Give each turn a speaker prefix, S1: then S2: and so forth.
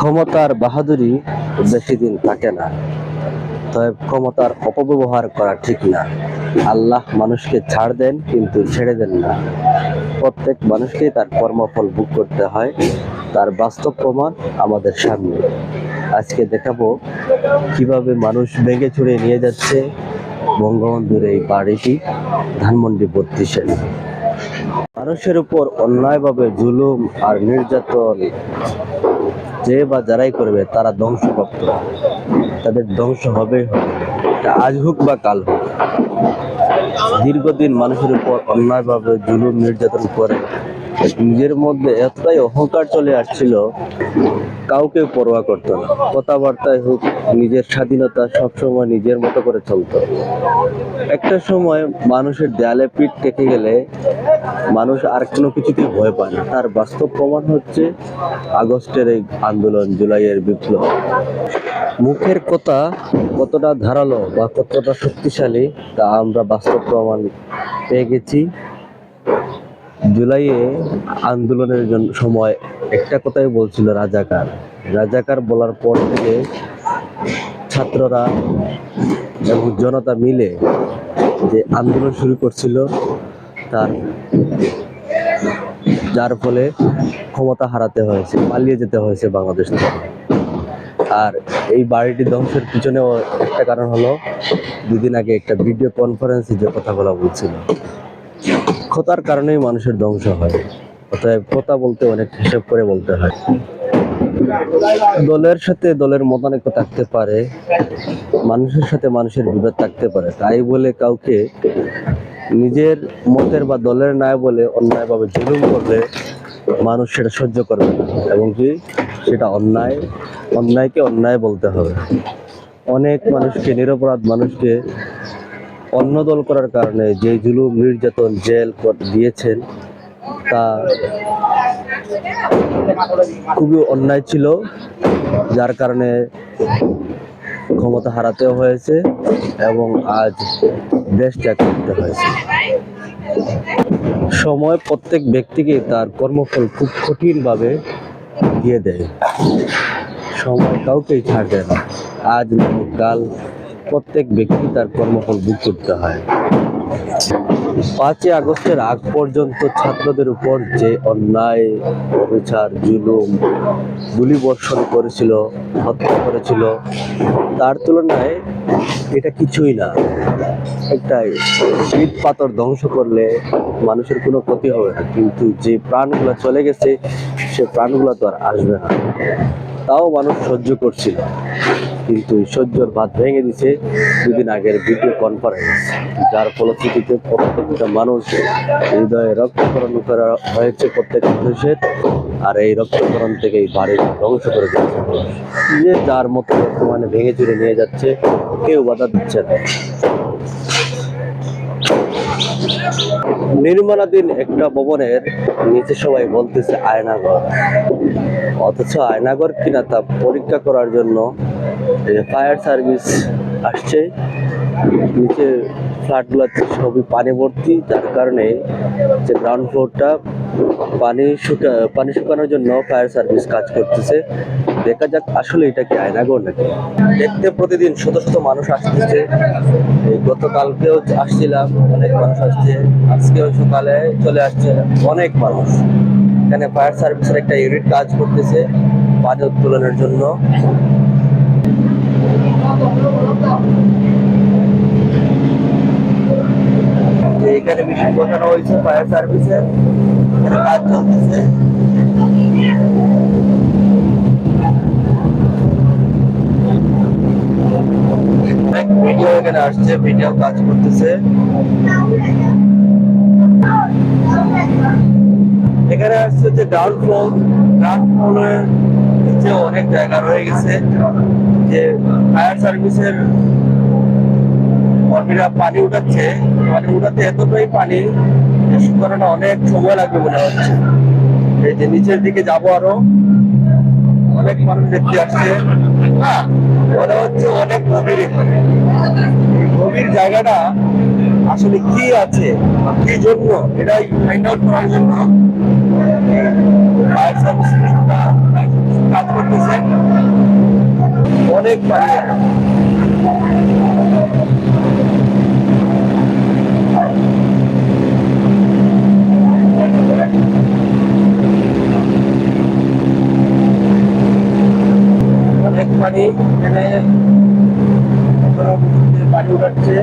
S1: ক্ষমতার বাহাদুরি বেশি দিন থাকে না। তবে ক্ষমতার অপব্যবহার করা ঠিক না। আল্লাহ মানুষকে ছাড় দেন, কিন্তু ছেড়ে দেন না। প্রত্যেক মানুষকে তার কর্মফল ভোগ করতে হয়। তার বাস্তব প্রমাণ আমাদের সামনে। আজকে দেখাবো কীভাবে মানুষ ভেঙে চুরে নিয়ে যাচ্ছে বঙ্গবন্ধুর এই বাড়িটি, ধানমন্ডি বত্রিশে। মানুষের উপর অন্যায়ভাবে জুলুম আর নির্যাতন যে বা যারাই করবে, তারা ধ্বংসপ্রাপ্ত তাদের ধ্বংস হবে। আজ হোক বা কাল হোক দীর্ঘদিন মানুষের উপর অন্যায়ভাবে জুলুম, নির্যাতন করে। নিজের মধ্যে এতটাই অহংকার চলে আসছিল, কাউকে পরোয়া করতো না। কথাবার্তায় হোক, নিজের স্বাধীনতা সবসময় নিজের মতো করে চলতো। একটা সময় মানুষের দেয়ালে পিঠ টেকে গেলে মানুষ আর কোনো কিছুতেই ভয় পায় না। তার বাস্তব প্রমাণ হচ্ছে আগস্টের এই আন্দোলন, জুলাইয়ের বিপ্লব। মুখের কথা কতটা ধারালো বা কতটা শক্তিশালী, তা আমরা বাস্তব প্রমাণ পেয়ে গেছি জুলাইয়ে আন্দোলনের জন্য সময়। একটা কথাই বলছিল রাজাকার। রাজাকার বলার পর থেকে ছাত্ররা এবং জনতা মিলে যে আন্দোলন শুরু করছিল, তার, যার ফলে ক্ষমতা হারাতে হয়েছে, পালিয়ে যেতে হয়েছে বাংলাদেশ থেকে। আর এই বাড়িটি ধ্বংসের পিছনেও একটা কারণ হলো, দুদিন আগে একটা ভিডিও কনফারেন্সে যে কথা বলা বলছিল ক্ষতার কারণেই মানুষের ধ্বংস হয়। অতএব কথা বলতে অনেক হিসেব করে বলতে হয়। দলের সাথে দলের মতানৈক্য থাকতে পারে, মানুষের সাথে মানুষের বিভেদ থাকতে পারে। তাই বলে কাউকে নিজের মতের বা দলের ন্যায় বলে অন্যায়ভাবে জুলুম করলে মানুষ সেটা সহ্য করবে এবং কি? সেটা অন্যায়, অন্যায়কে অন্যায় বলতে হবে। অনেক মানুষকে, নিরপরাধ মানুষকে অন্য দল করার কারণে যে জুলুম, নির্যাতন, জেল দিয়েছেন, তা খুবই অন্যায় ছিল, যার কারণে ক্ষমতা হারাতেও হয়েছে এবং আজ দেশ ত্যাগ করতে হয়েছে। সময় প্রত্যেক ব্যক্তিকে তার কর্মফল খুব কঠিনভাবে দিয়ে দেয়। সময় কাউকেই ছাড় দেয় না। আজ কাল প্রত্যেক ব্যক্তি তার কর্মফল ভোগ করতে হয়। পাঁচই আগস্টের আগ পর্যন্ত ছাত্রদের উপর যে অন্যায়, অবিচার, জুলুম, গুলি বর্ষণ করেছিল, হত্যা করেছিল, তার তুলনায় এটা কিছুই না। একটা ইট পাথর ধ্বংস করলে মানুষের কোনো ক্ষতি হবে না। কিন্তু যে প্রাণগুলো চলে গেছে সে প্রাণগুলো তো আর আসবে না। তাও মানুষ সহ্য করছিল। কিন্তু সহ্যর বাদ ভেঙে দিছে দুদিন আগের ভিডিও কনফারেন্স যার ফলশ্রুতিতে প্রত্যেকটা মানুষ হৃদয়ে রক্তকরণ করা হয়েছে প্রত্যেক মানুষের, আর এই রক্তকরণ থেকে এই বাড়ি ধ্বংস করে দিচ্ছে। যে যার মতো বর্তমানে ভেঙে চুরে নিয়ে যাচ্ছে, কেউ বাধা দিচ্ছে না। নির্মাণাধীন একটা ভবনের নিচে সবাই বলতেছে আয়নাঘর। অথচ আয়নাঘর কিনা তা পরীক্ষা করার জন্য ফায়ার সার্ভিস আসছে। নিচে ফ্ল্যাটগুলোতে সবই পানি ভর্তি, যার কারণে যে গ্রাউন্ড ফ্লোরটা পানি শুকা, পানি শুকানোর জন্য ফায়ার সার্ভিস কাজ করতেছে। দেখা যাক আসলে এটা কি আয়নাঘর নাকি? দেখতে প্রতিদিন শত শত মানুষ আসতেছে। গতকালকেও আসছিলাম, অনেক মানুষ আসছে। আজকেও সকালে চলে আসছে অনেক মানুষ। এখানে ফায়ার সার্ভিসের একটা ইউনিট কাজ করতেছে পানি উত্তোলনের জন্য। এখানে মেশিন বসানো হয়েছে ফায়ার সার্ভিসের। কাজ চলতেছে। আসছে ভিডিও কাজ করতেছে। এখানে আসছে যে গ্রাউন্ড ফ্লোর গ্রাউন্ড ফ্লোরের নিচে অনেক জায়গা রয়ে গেছে, যে ফায়ার সার্ভিসের কর্মীরা পানি উঠাচ্ছে। পানি উঠাতে এতটাই পানি শুকানোটা অনেক সময় লাগবে মনে হচ্ছে। এই যে নিচের দিকে যাব আরও। অনেক মানুষ দেখতে আসছে হ্যাঁ ওটা হচ্ছে অনেক ভূমির এখানে গভীর জায়গাটা আসলে কি আছে কি জন্য, এটাই ফাইন্ড আউট করার জন্য ফায়ার সার্ভিস কাজ করতেছে। অনেক পানি পানি এখানে বাড়ি উঠাচ্ছে